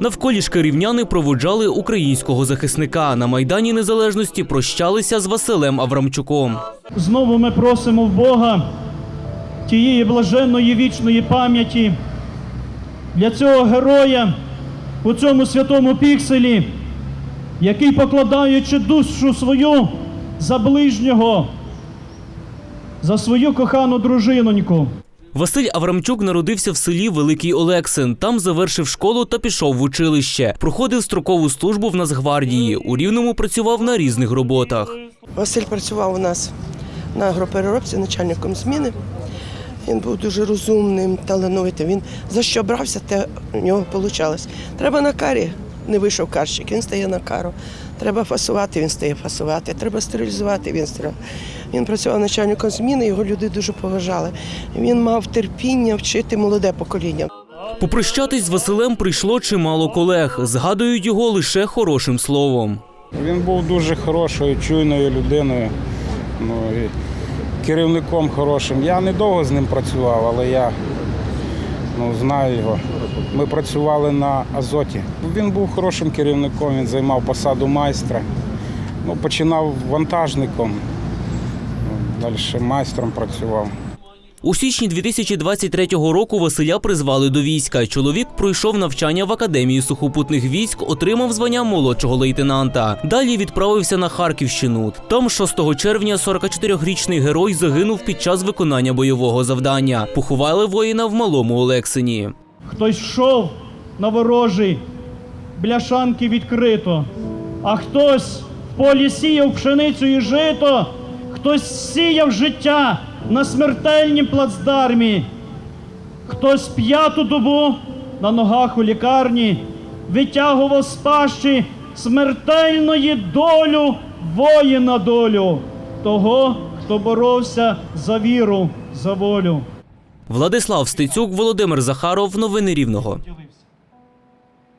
Навколішки рівняни проводжали українського захисника. На Майдані Незалежності прощалися з Василем Аврамчуком. Знову ми просимо в Бога тієї блаженної вічної пам'яті для цього героя у цьому святому пікселі, який, покладаючи душу свою за ближнього, за свою кохану дружиноньку. Василь Аврамчук народився в селі Великий Олексин. Там завершив школу та пішов в училище. Проходив строкову службу в Нацгвардії. У Рівному працював на різних роботах. Василь працював у нас на агропереробці начальником зміни. Він був дуже розумним, талановитим. Він за що брався, те у нього вийшло. Треба на карі, не вийшов карщик, він стає на кару. Треба фасувати, він стає фасувати. Треба стерилізувати, він стерилізує. Він працював начальником зміни, його люди дуже поважали. Він мав терпіння вчити молоде покоління. Попрощатись з Василем прийшло чимало колег. Згадують його лише хорошим словом. Він був дуже хорошою, чуйною людиною, ну, і керівником хорошим. Я недовго з ним працював, але я ну, знаю його. Ми працювали на Азоті. Він був хорошим керівником, він займав посаду майстра. Ну, починав вантажником, далі майстром працював. У січні 2023 року Василя призвали до війська. Чоловік пройшов навчання в академії сухопутних військ, отримав звання молодшого лейтенанта. Далі відправився на Харківщину. Там 6 червня 44-річний герой загинув під час виконання бойового завдання. Поховали воїна в малому Олексині. Хтось йшов на ворожий, бляшанки відкрито, а хтось в полі сіяв пшеницю і жито, хтось сіяв життя на смертельнім плацдармі, хтось п'яту добу на ногах у лікарні витягував з пащі смертельної долю воїна долю, того, хто боровся за віру, за волю. Владислав Стецюк, Володимир Захаров. Новини Рівного.